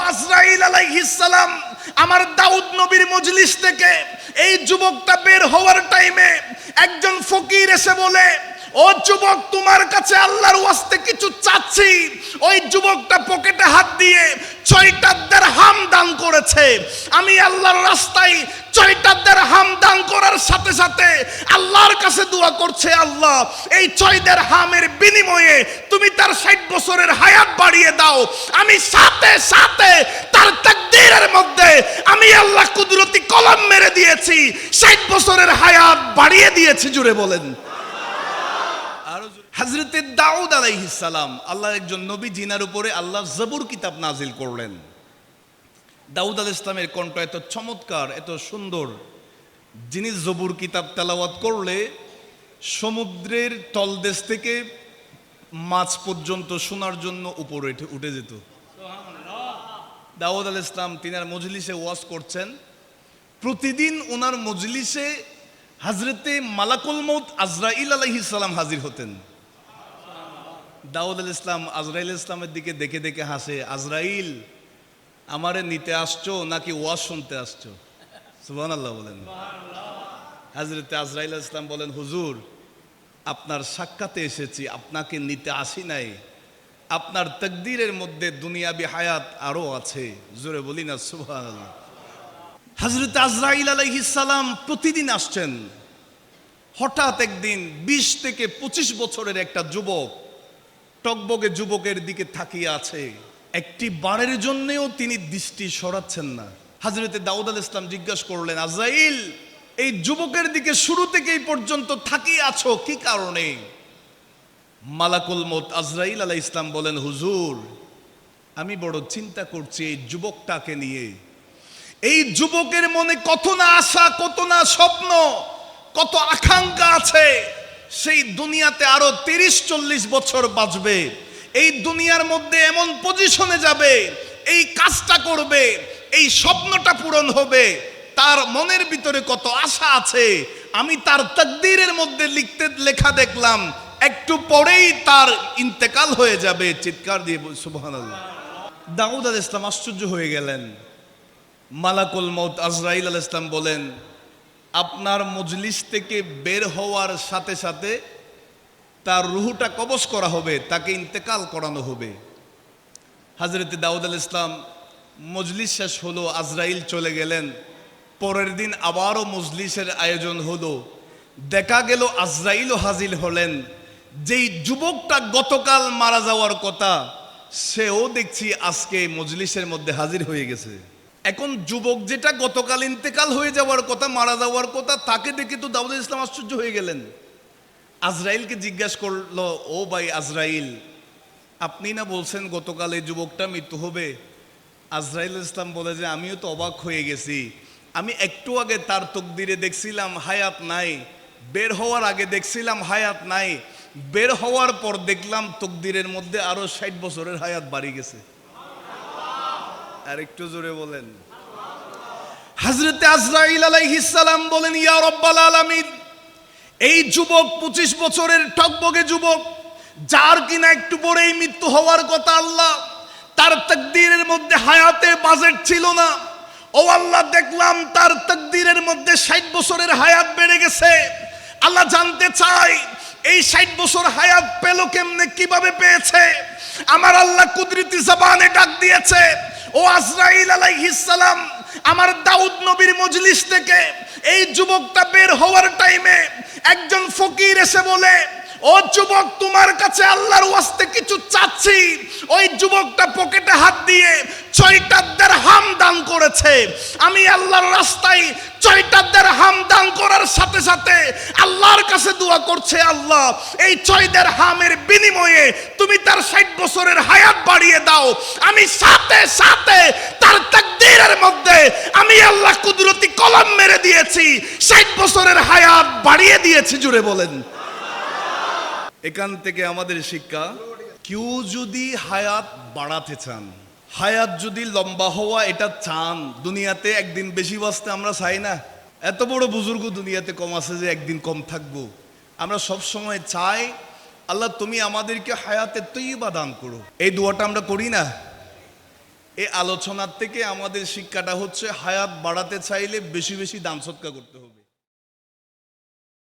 আজরাইল আলাইহিসসালাম আমার দাউদ নবীর মজলিস থেকে এই যুবকটা বের হওয়ার টাইমে একজন ফকির এসে বলে ও যুবক, তোমার কাছে আল্লাহর ওয়াস্তে কিছু চাচ্ছি। ওই যুবকটা পকেটে হাত দিয়ে ছয়টা হাম দান করেছে। আমি আল্লাহর রাস্তায় ছয়টা হাম দান করার সাথে সাথে আল্লাহর কাছে দোয়া করছে আল্লাহ, এই ছয় হামের বিনিময়ে তুমি তার ষাট বছরের হায়াত বাড়িয়ে দাও। আমি সাথে সাথে তার তাকদীরের মধ্যে আমি আল্লাহ কুদরতি কলম মেরে দিয়েছি। ষাট বছরের হায়াত বাড়িয়ে দিয়েছি, জুড়ে বলেন। হজরতে দাউদ আলাইহিস সালাম, আল্লাহর একজন নবী জিনার উপরে আল্লাহ জবুর কিতাব নাজিল করলেন। দাউদ আল ইসলামের কণ্ঠ এত চমৎকার, এত সুন্দর। যিনি জবুর কিতাব তেলাওয়াত করলে, সমুদ্রের তলদেশ থেকে মাছ পর্যন্ত শোনার জন্য উপরে উঠে- যেত। দাউদ আল ইসলাম তিনার মজলিসে ওয়াজ করছেন। প্রতিদিন ওনার মজলিসে হাজরতে মালাকুল মৌত আজরাইল আলাইহিস সালাম হাজির হতেন। দাউদ আল ইসলাম আজরাইল ইসলামের দিকে দেখে দেখে হাসে, আজরাইল, আমারে নিতে আসছো নাকি ওয়াজ শুনতে আসছো? সুবহান আল্লাহ বলেন। হাজরতে আজরাইল ইসলাম বলেন, হুজুর, আপনার সাক্ষাতে এসেছি, আপনাকে নিতে আসি নাই। আপনার তকদিরের মধ্যে দুনিয়াবি হায়াত আরও আছে। জোরে বলি না সুবহান আল্লাহ হজরত আজরাইল আলাইহিস সালাম প্রতিদিন আসছেন। হঠাৎ একদিন বিশ থেকে পঁচিশ বছরের একটা যুবক টকবগে যুবকের দিকে তাকিয়ে আছে। একটি বারের জন্যেও তিনি দৃষ্টি সরাচ্ছেন না। হাজরতে দাউদ আল ইসলাম জিজ্ঞাসা করলেন আজরাইল এই যুবকের দিকে শুরু থেকে এই পর্যন্ত থাকিয়ে আছো কি কারণে? মালাকুল মত আজরাইল আলাহ ইসলাম বলেন, হুজুর, আমি বড় চিন্তা করছি এই যুবকটাকে নিয়ে। এই যুবকের মনে কত না আশা, কত না স্বপ্ন, কত আকাঙ্ক্ষা আছে। সেই দুনিয়াতে আরও তিরিশ, চল্লিশ বছর বাঁচবে। এই দুনিয়ার মধ্যে এমন পজিশনে যাবে, এই কাজটা করবে, এই স্বপ্নটা পূরণ হবে। তার মনের ভিতরে কত আশা আছে, আমি তার তকদিরের মধ্যে লিখতে, লেখা দেখলাম। একটু পরেই তার ইন্তেকাল হয়ে যাবে, চিৎকার দিয়ে সুবহানাল্লাহ। দাউদ আল ইসলাম আশ্চর্য হয়ে গেলেন। মালাকুল মৌত আজরাইল আল ইসলাম বলেন আপনার মজলিস থেকে বের হওয়ার সাথে সাথে তার রুহুটা কবজ করা হবে, তাকে ইন্তেকাল করানো হবে। হাজরতে দাউদ আল ইসলাম মজলিস শেষ হলো, আজরাইল চলে গেলেন। পরের দিন আবারও মজলিসের আয়োজন হলো। দেখা গেল আজরাইলও হাজির হলেন। যেই যুবকটা গতকাল মারা যাওয়ার কথা, সেও দেখছি আজকে মজলিসের মধ্যে হাজির হয়ে গেছে। এখন যুবক যেটা গতকাল ইন্তেকাল হয়ে যাওয়ার কথা, মারা যাওয়ার কথা, তাকে দেখে তো দাউদ ইসলাম আশ্চর্য হয়ে গেলেন। আজরাইলকে জিজ্ঞাসা করল, ও ভাই আজরাইল, আপনি না বলছেন গতকাল এই যুবকটা মৃত্যু হবে? আজরাইল ইসলাম বলে যে, আমিও তো অবাক হয়ে গেছি। আমি একটু আগে তার তকদিরে দেখছিলাম, হায়াত নাই। বের হওয়ার আগে দেখছিলাম, হায়াত নাই। বের হওয়ার পর দেখলাম তকদিরের মধ্যে আরও ষাট বছরের হায়াত বাড়ি গেছে। আর একটু জোরে বলেন। হজরতে আজরাইল সালাম বলেন, ইয়া রব্বাল আলামিন, এই যুবক পঁচিশ বছরের টকবগে যুবক, যার কিনা একটু পরেই মৃত্যু হওয়ার কথা আল্লাহ, তার তকদিরের মধ্যে হায়াতের বাজেট ছিল না। ও আল্লাহ, দেখলাম তার তকদিরের মধ্যে ষাট বছরের হায়াত বেড়ে গেছে। আল্লাহ জানতে চাই এই ষাট বছর হায়াত পেল কেমনে, কীভাবে পেয়েছে? আমার আল্লাহ কুদরতি জবানে ডাক দিয়েছে ও আজরাইল আলাইহিস সালাম, আমার দাউদ নবীর মজলিস থেকে এই যুবকটা বের হওয়ার টাইমে একজন ফকির এসে বলে, ও যুবক, তোমার কাছে আল্লাহর ওয়াস্তে কিছু চাচ্ছি। ওই যুবকটা পকেটে হাত দিয়ে ছয়টা হাম দান করেছে। আমি আল্লাহর রাস্তায় ছয়টা সাথে সাথে আল্লাহর কাছে দোয়া করছে আল্লাহ, এই ছয় হামের বিনিময়ে তুমি তার ষাট বছরের হায়াত বাড়িয়ে দাও। আমি সাথে সাথে তার তাকদীরের মধ্যে আমি আল্লাহ কুদরতি কলম মেরে দিয়েছি, ষাট বছরের হায়াত বাড়িয়ে দিয়েছি, জুড়ে বলেন। এখান থেকে আমাদের শিক্ষা, কেউ যদি হায়াত বাড়াতে চান, হায়াত যদি লম্বা হওয়া এটা চান, দুনিয়াতে একদিন বেশি বাঁচতে আমরা চাই না। এত বড় বুজুর্গ দুনিয়াতে কম আছে যে একদিন কম থাকব। আমরা সব সময় চাই, আল্লাহ তুমি আমাদেরকে হায়াতে তৈবা দান করো। এই দোয়াটা আমরা করি না। এই আলোচনার থেকে আমাদের শিক্ষাটা হচ্ছে, হায়াত বাড়াতে চাইলে বেশি বেশি দান সৎকা করতে হবে।